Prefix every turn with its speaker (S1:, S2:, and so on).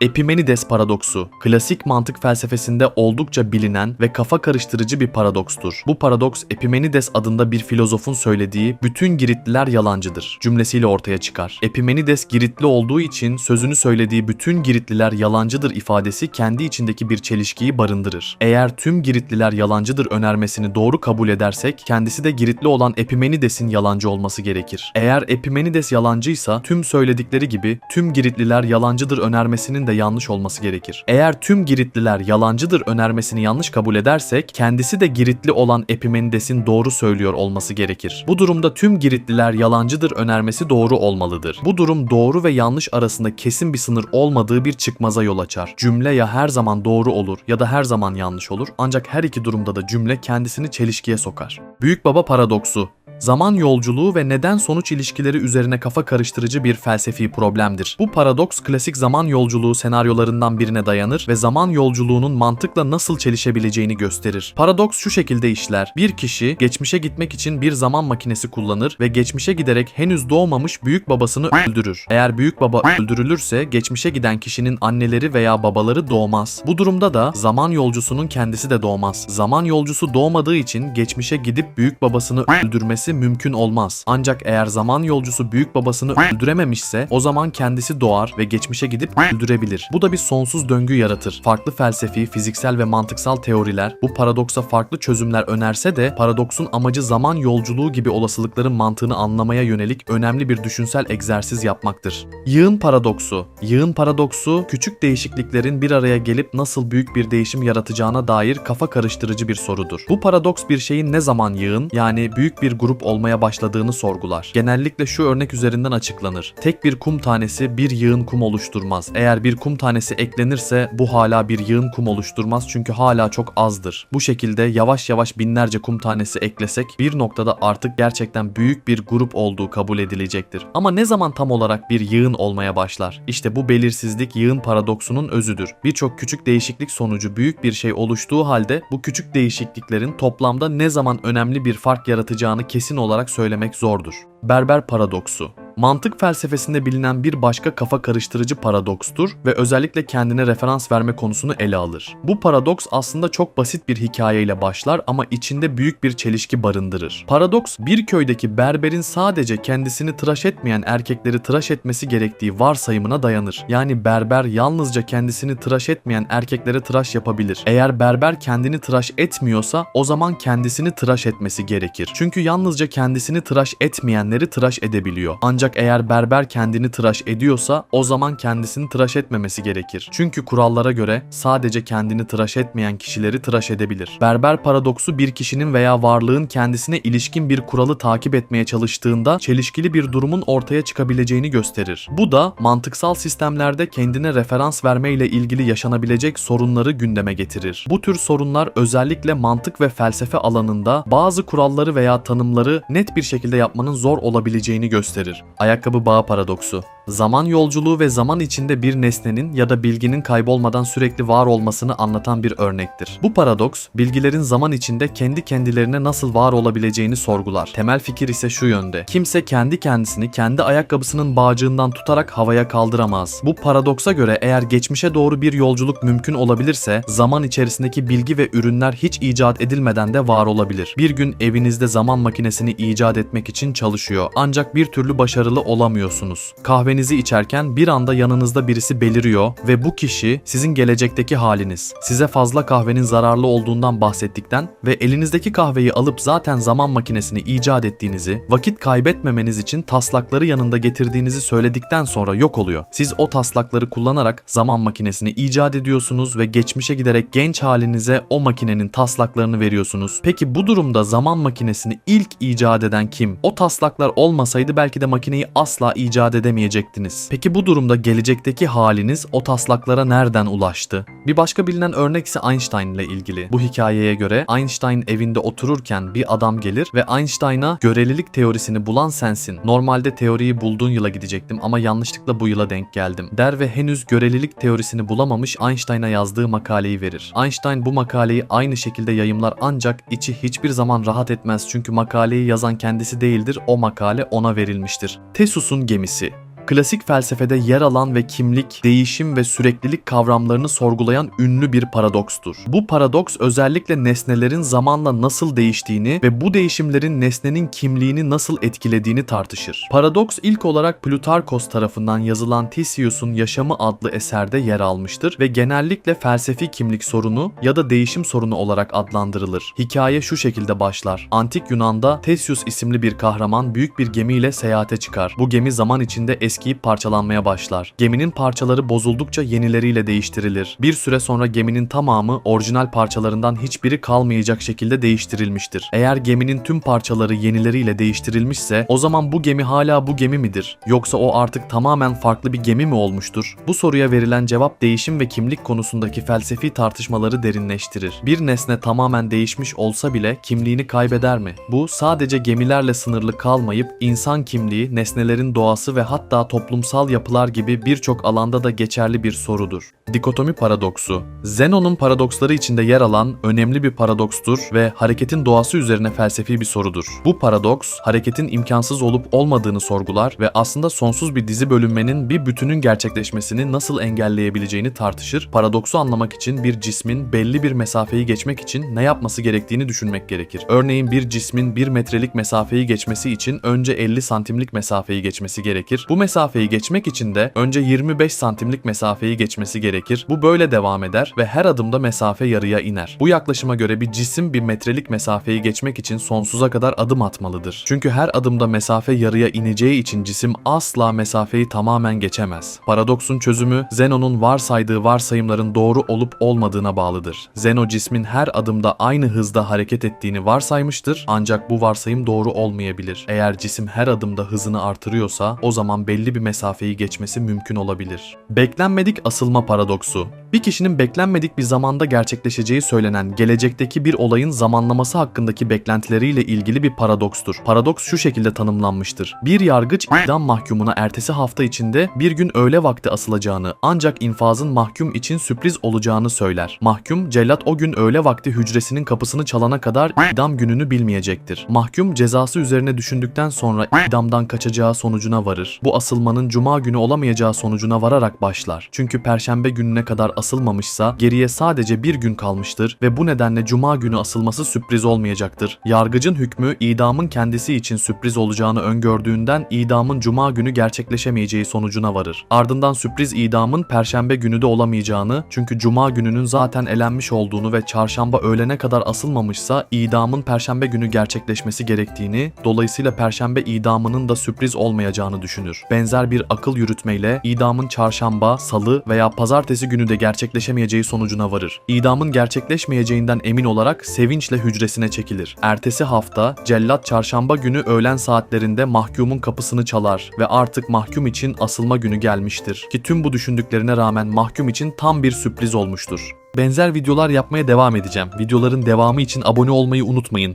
S1: Epimenides paradoksu, klasik mantık felsefesinde oldukça bilinen ve kafa karıştırıcı bir paradokstur. Bu paradoks Epimenides adında bir filozofun söylediği bütün Giritliler yalancıdır cümlesiyle ortaya çıkar. Epimenides Giritli olduğu için sözünü söylediği bütün Giritliler yalancıdır ifadesi kendi içindeki bir çelişkiyi barındırır. Eğer tüm Giritliler yalancıdır önermesini doğru kabul edersek kendisi de Giritli olan Epimenides'in yalancı olması gerekir. Eğer Epimenides yalancıysa tüm söyledikleri gibi tüm Giritliler yalancıdır önermesinin de yanlış olması gerekir. Eğer tüm Giritliler yalancıdır önermesini yanlış kabul edersek kendisi de Giritli olan Epimenides'in doğru söylüyor olması gerekir. Bu durumda tüm Giritliler yalancıdır önermesi doğru olmalıdır. Bu durum doğru ve yanlış arasında kesin bir sınır olmadığı bir çıkmaza yol açar. Cümle ya her zaman doğru olur ya da her zaman yanlış olur ancak her iki durumda da cümle kendisini çelişkiye sokar. Büyük Baba paradoksu Zaman yolculuğu ve neden sonuç ilişkileri üzerine kafa karıştırıcı bir felsefi problemdir. Bu paradoks klasik zaman yolculuğu senaryolarından birine dayanır ve zaman yolculuğunun mantıkla nasıl çelişebileceğini gösterir. Paradoks şu şekilde işler. Bir kişi geçmişe gitmek için bir zaman makinesi kullanır ve geçmişe giderek henüz doğmamış büyük babasını öldürür. Eğer büyük baba öldürülürse geçmişe giden kişinin anneleri veya babaları doğmaz. Bu durumda da zaman yolcusunun kendisi de doğmaz. Zaman yolcusu doğmadığı için geçmişe gidip büyük babasını öldürmesi mümkün olmaz. Ancak eğer zaman yolcusu büyük babasını öldürememişse o zaman kendisi doğar ve geçmişe gidip öldürebilir. Bu da bir sonsuz döngü yaratır. Farklı felsefi, fiziksel ve mantıksal teoriler bu paradoksa farklı çözümler önerse de paradoksun amacı zaman yolculuğu gibi olasılıkların mantığını anlamaya yönelik önemli bir düşünsel egzersiz yapmaktır. Yığın paradoksu. Yığın paradoksu küçük değişikliklerin bir araya gelip nasıl büyük bir değişim yaratacağına dair kafa karıştırıcı bir sorudur. Bu paradoks bir şeyin ne zaman yığın yani büyük bir grup olmaya başladığını sorgular. Genellikle şu örnek üzerinden açıklanır. Tek bir kum tanesi bir yığın kum oluşturmaz. Eğer bir kum tanesi eklenirse bu hala bir yığın kum oluşturmaz çünkü hala çok azdır. Bu şekilde yavaş yavaş binlerce kum tanesi eklesek bir noktada artık gerçekten büyük bir grup olduğu kabul edilecektir. Ama ne zaman tam olarak bir yığın olmaya başlar? İşte bu belirsizlik yığın paradoksunun özüdür. Birçok küçük değişiklik sonucu büyük bir şey oluştuğu halde bu küçük değişikliklerin toplamda ne zaman önemli bir fark yaratacağını kesin olarak söylemek zordur. Berber paradoksu Mantık felsefesinde bilinen bir başka kafa karıştırıcı paradokstur ve özellikle kendine referans verme konusunu ele alır. Bu paradoks aslında çok basit bir hikayeyle başlar ama içinde büyük bir çelişki barındırır. Paradoks bir köydeki berberin sadece kendisini tıraş etmeyen erkekleri tıraş etmesi gerektiği varsayımına dayanır. Yani berber yalnızca kendisini tıraş etmeyen erkeklere tıraş yapabilir. Eğer berber kendini tıraş etmiyorsa o zaman kendisini tıraş etmesi gerekir. Çünkü yalnızca kendisini tıraş etmeyenleri tıraş edebiliyor. Ancak eğer berber kendini tıraş ediyorsa o zaman kendisini tıraş etmemesi gerekir. Çünkü kurallara göre sadece kendini tıraş etmeyen kişileri tıraş edebilir. Berber paradoksu bir kişinin veya varlığın kendisine ilişkin bir kuralı takip etmeye çalıştığında çelişkili bir durumun ortaya çıkabileceğini gösterir. Bu da mantıksal sistemlerde kendine referans vermeyle ilgili yaşanabilecek sorunları gündeme getirir. Bu tür sorunlar özellikle mantık ve felsefe alanında bazı kuralları veya tanımları net bir şekilde yapmanın zor olabileceğini gösterir. Ayakkabı bağı paradoksu. Zaman yolculuğu ve zaman içinde bir nesnenin ya da bilginin kaybolmadan sürekli var olmasını anlatan bir örnektir. Bu paradoks, bilgilerin zaman içinde kendi kendilerine nasıl var olabileceğini sorgular. Temel fikir ise şu yönde. Kimse kendi kendisini kendi ayakkabısının bağcığından tutarak havaya kaldıramaz. Bu paradoksa göre eğer geçmişe doğru bir yolculuk mümkün olabilirse, zaman içerisindeki bilgi ve ürünler hiç icat edilmeden de var olabilir. Bir gün evinizde zaman makinesini icat etmek için çalışıyor. Ancak bir türlü başarılı olamıyorsunuz. Kahvenizi içerken bir anda yanınızda birisi beliriyor ve bu kişi sizin gelecekteki haliniz. Size fazla kahvenin zararlı olduğundan bahsettikten ve elinizdeki kahveyi alıp zaten zaman makinesini icat ettiğinizi, vakit kaybetmemeniz için taslakları yanında getirdiğinizi söyledikten sonra yok oluyor. Siz o taslakları kullanarak zaman makinesini icat ediyorsunuz ve geçmişe giderek genç halinize o makinenin taslaklarını veriyorsunuz. Peki bu durumda zaman makinesini ilk icat eden kim? O taslaklar olmasaydı belki de makineyi asla icat edemeyecektiniz. Peki bu durumda gelecekteki haliniz o taslaklara nereden ulaştı? Bir başka bilinen örnek ise Einstein ile ilgili. Bu hikayeye göre Einstein evinde otururken bir adam gelir ve Einstein'a görelilik teorisini bulan sensin. Normalde teoriyi bulduğun yıla gidecektim ama yanlışlıkla bu yıla denk geldim. Der ve henüz görelilik teorisini bulamamış Einstein'a yazdığı makaleyi verir. Einstein bu makaleyi aynı şekilde yayımlar ancak içi hiçbir zaman rahat etmez çünkü makaleyi yazan kendisi değildir o makale ona verilmiştir. Tesus'un gemisi Klasik felsefede yer alan ve kimlik, değişim ve süreklilik kavramlarını sorgulayan ünlü bir paradokstur. Bu paradoks özellikle nesnelerin zamanla nasıl değiştiğini ve bu değişimlerin nesnenin kimliğini nasıl etkilediğini tartışır. Paradoks ilk olarak Plutarkos tarafından yazılan Theseus'un Yaşamı adlı eserde yer almıştır ve genellikle felsefi kimlik sorunu ya da değişim sorunu olarak adlandırılır. Hikaye şu şekilde başlar. Antik Yunan'da Theseus isimli bir kahraman büyük bir gemiyle seyahate çıkar. Bu gemi zaman içinde eskiyip parçalanmaya başlar. Geminin parçaları bozuldukça yenileriyle değiştirilir. Bir süre sonra geminin tamamı orijinal parçalarından hiçbiri kalmayacak şekilde değiştirilmiştir. Eğer geminin tüm parçaları yenileriyle değiştirilmişse o zaman bu gemi hala bu gemi midir? Yoksa o artık tamamen farklı bir gemi mi olmuştur? Bu soruya verilen cevap değişim ve kimlik konusundaki felsefi tartışmaları derinleştirir. Bir nesne tamamen değişmiş olsa bile kimliğini kaybeder mi? Bu sadece gemilerle sınırlı kalmayıp insan kimliği, nesnelerin doğası ve hatta toplumsal yapılar gibi birçok alanda da geçerli bir sorudur. Dikotomi paradoksu Zenon'un paradoksları içinde yer alan önemli bir paradokstur ve hareketin doğası üzerine felsefi bir sorudur. Bu paradoks, hareketin imkansız olup olmadığını sorgular ve aslında sonsuz bir dizi bölünmenin bir bütünün gerçekleşmesini nasıl engelleyebileceğini tartışır. Paradoksu anlamak için bir cismin belli bir mesafeyi geçmek için ne yapması gerektiğini düşünmek gerekir. Örneğin bir cismin 1 metrelik mesafeyi geçmesi için önce 50 santimlik mesafeyi geçmesi gerekir. Bu mesafeyi geçmek için de önce 25 santimlik mesafeyi geçmesi gerekir. Bu böyle devam eder ve her adımda mesafe yarıya iner. Bu yaklaşıma göre bir cisim bir metrelik mesafeyi geçmek için sonsuza kadar adım atmalıdır. Çünkü her adımda mesafe yarıya ineceği için cisim asla mesafeyi tamamen geçemez. Paradoksun çözümü Zenon'un varsaydığı varsayımların doğru olup olmadığına bağlıdır. Zeno cismin her adımda aynı hızda hareket ettiğini varsaymıştır ancak bu varsayım doğru olmayabilir. Eğer cisim her adımda hızını artırıyorsa o zaman belli bir mesafeyi geçmesi mümkün olabilir. Beklenmedik asılma paradoksu bir kişinin beklenmedik bir zamanda gerçekleşeceği söylenen gelecekteki bir olayın zamanlaması hakkındaki beklentileriyle ilgili bir paradokstur. Paradoks şu şekilde tanımlanmıştır. Bir yargıç idam mahkumuna ertesi hafta içinde bir gün öğle vakti asılacağını ancak infazın mahkum için sürpriz olacağını söyler. Mahkum cellat o gün öğle vakti hücresinin kapısını çalana kadar idam gününü bilmeyecektir. Mahkum cezası üzerine düşündükten sonra idamdan kaçacağı sonucuna varır. Bu asılmanın cuma günü olamayacağı sonucuna vararak başlar. Çünkü perşembe gününe kadar asılmamışsa geriye sadece bir gün kalmıştır ve bu nedenle cuma günü asılması sürpriz olmayacaktır. Yargıcın hükmü idamın kendisi için sürpriz olacağını öngördüğünden idamın cuma günü gerçekleşemeyeceği sonucuna varır. Ardından sürpriz idamın perşembe günü de olamayacağını çünkü cuma gününün zaten elenmiş olduğunu ve çarşamba öğlene kadar asılmamışsa idamın perşembe günü gerçekleşmesi gerektiğini, dolayısıyla perşembe idamının da sürpriz olmayacağını düşünür. Benzer bir akıl yürütmeyle idamın çarşamba, salı veya pazartesi günü de gerçekleşemeyeceği sonucuna varır. İdamın gerçekleşmeyeceğinden emin olarak sevinçle hücresine çekilir. Ertesi hafta cellat çarşamba günü öğlen saatlerinde mahkumun kapısını çalar ve artık mahkum için asılma günü gelmiştir. Ki tüm bu düşündüklerine rağmen mahkum için tam bir sürpriz olmuştur. Benzer videolar yapmaya devam edeceğim. Videoların devamı için abone olmayı unutmayın.